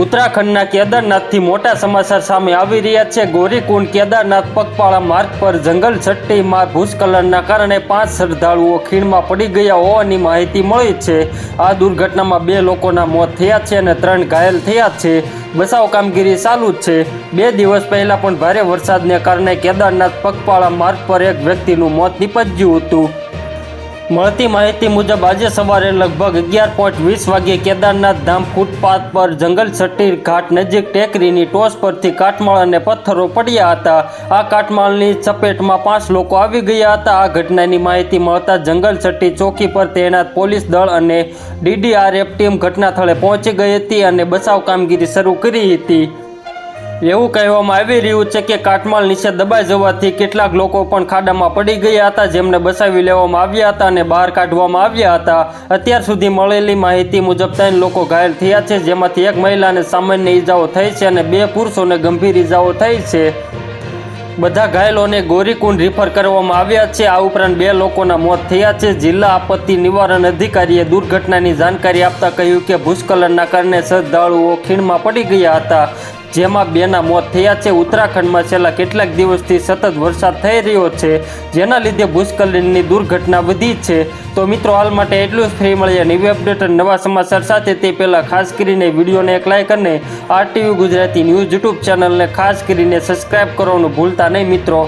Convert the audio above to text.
ઉત્તરાખંડના કેદારનાથથી મોટા સમાચાર સામે આવી રહ્યા છે. ગોરીકુંડ કેદારનાથ પગપાળા માર્ગ પર જંગલ છટ્ટીમાં ભૂસ્ખલનના કારણે પાંચ શ્રદ્ધાળુઓ ખીણમાં પડી ગયા હોવાની માહિતી મળી છે. આ દુર્ઘટનામાં બે લોકોના મોત થયા છે અને ત્રણ ઘાયલ થયા છે. બચાવ કામગીરી ચાલુ જ છે. બે દિવસ પહેલાં પણ ભારે વરસાદને કારણે કેદારનાથ પગપાળા માર્ગ પર એક વ્યક્તિનું મોત નીપજ્યું હતું. મળતી માહિતી મુજબ આજે સવારે લગભગ અગિયાર પોઈન્ટ વીસ વાગ્યે કેદારનાથ ધામ ફૂટપાથ પર જંગલ છટ્ટી ઘાટ નજીક ટેકરીની ટોચ પરથી કાટમાળ અને પથ્થરો પડ્યા હતા. આ કાટમાળની ચપેટમાં પાંચ લોકો આવી ગયા હતા. આ ઘટનાની માહિતી મળતા જંગલ છટ્ટી ચોકી પર તૈનાત પોલીસ દળ અને ડીડીઆરએફ ટીમ ઘટના સ્થળે પહોંચી ગઈ હતી અને બચાવ કામગીરી શરૂ કરી હતી. એવું કહેવામાં આવી રહ્યું છે કે કાટમાળ નીચે દબાઈ જવાથી કેટલાક લોકો પણ ખાડામાં પડી ગયા હતા, જેમને બચાવી લેવામાં આવ્યા હતા અને બહાર કાઢવામાં આવ્યા હતા. અત્યાર સુધી મળેલી માહિતી મુજબ ત્રણ લોકો ઘાયલ થયા છે, જેમાંથી એક મહિલાને સામાન્ય ઈજાઓ થઈ છે અને બે પુરુષોને ગંભીર ઈજાઓ થઈ છે. બધા ઘાયલોને ગોરીકુંડ રિફર કરવામાં આવ્યા છે. આ ઉપરાંત બે લોકોના મોત થયા છે. જિલ્લા આપત્તિ નિવારણ અધિકારીએ દુર્ઘટનાની જાણકારી આપતા કહ્યું કે ભૂસ્ખલનના કારણે શ્રદ્ધાળુઓ ખીણમાં પડી ગયા હતા. જેમાં બેના મોત થયા છે. ઉત્તરાખંડમાં છેલ્લા કેટલાક દિવસથી સતત વરસાદ થઈ રહ્યો છે. જેના લીધે ભૂસ્ખલનની દુર્ઘટના વધી છે. તો મિત્રો, હાલ માટે એટલું જ. ફ્રી મળીએ નવી અપડેટ નવા સમાચાર સાથે. તે પહેલાં ખાસ કરીને વિડીયોને એક લાઇક અને આરટીવી ગુજરાતી ન્યૂઝ યુટ્યુબ ચેનલને ખાસ કરીને સબસ્ક્રાઈબ કરવાનું ભૂલતા નહીં મિત્રો.